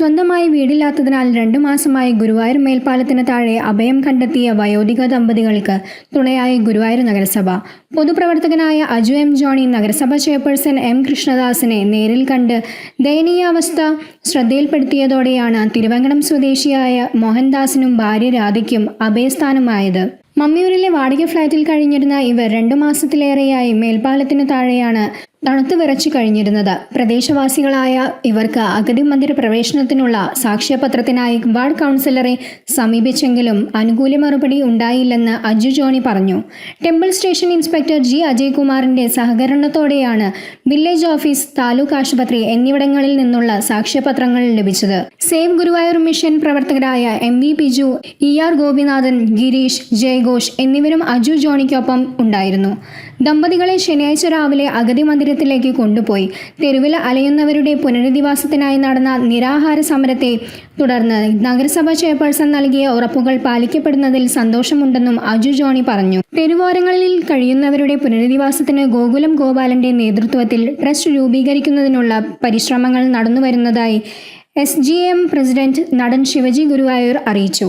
സ്വന്തമായി വീടില്ലാത്തതിനാൽ രണ്ടു മാസമായി ഗുരുവായൂർ മേൽപ്പാലത്തിന് താഴെ അഭയം കണ്ടെത്തിയ വയോധിക ദമ്പതികൾക്ക് തുണയായി ഗുരുവായൂർ നഗരസഭ. പൊതുപ്രവർത്തകനായ അജു എം ജോണി നഗരസഭ ചെയർപേഴ്സൺ എം കൃഷ്ണദാസിനെ നേരിൽ കണ്ട് ദയനീയാവസ്ഥ ശ്രദ്ധയിൽപ്പെടുത്തിയതോടെയാണ് തിരുവങ്കടം സ്വദേശിയായ മോഹൻദാസിനും ഭാര്യ രാധയ്ക്കും അഭയസ്ഥാനമായത്. മമ്മിയൂരിലെ വാടക ഫ്ളാറ്റിൽ കഴിഞ്ഞിരുന്ന ഇവർ രണ്ടു മാസത്തിലേറെയായി മേൽപ്പാലത്തിന് താഴെയാണ് തണുത്തു വിറച്ചു കഴിഞ്ഞിരുന്നത്. പ്രദേശവാസികളായ ഇവർക്ക് അഗതി മന്ദിര പ്രവേശനത്തിനുള്ള സാക്ഷ്യപത്രത്തിനായി വാർഡ് കൗൺസിലറെ സമീപിച്ചെങ്കിലും അനുകൂല മറുപടി ഉണ്ടായില്ലെന്ന് അജു ജോണി പറഞ്ഞു. ടെമ്പിൾ സ്റ്റേഷൻ ഇൻസ്പെക്ടർ ജി അജയ്കുമാറിന്റെ സഹകരണത്തോടെയാണ് വില്ലേജ് ഓഫീസ് താലൂക്ക് ആശുപത്രി എന്നിവിടങ്ങളിൽ നിന്നുള്ള സാക്ഷ്യപത്രങ്ങൾ ലഭിച്ചത്. സേവ് ഗുരുവായൂർ മിഷൻ പ്രവർത്തകരായ M V Biju E R Gopinathan Girish ജയഘോഷ് എന്നിവരും അജു ജോണിക്കൊപ്പം ഉണ്ടായിരുന്നു. ദമ്പതികളെ ശനിയാഴ്ച രാവിലെ അഗതി മന്ദിരത്തിലേക്ക് കൊണ്ടുപോയി. തെരുവിൽ അലയുന്നവരുടെ പുനരധിവാസത്തിനായി നടന്ന നിരാഹാര സമരത്തെ തുടർന്ന് നഗരസഭ ചെയർപേഴ്സൺ നൽകിയ ഉറപ്പുകൾ പാലിക്കപ്പെടുന്നതിൽ സന്തോഷമുണ്ടെന്നും അജു ജോണി പറഞ്ഞു. തെരുവോരങ്ങളിൽ കഴിയുന്നവരുടെ പുനരധിവാസത്തിന് ഗോകുലം ഗോപാലന്റെ നേതൃത്വത്തിൽ ട്രസ്റ്റ് രൂപീകരിക്കുന്നതിനുള്ള പരിശ്രമങ്ങൾ നടന്നുവരുന്നതായി എസ് ജി എം പ്രസിഡന്റ് നടൻ ശിവജി ഗുരുവായൂർ അറിയിച്ചു.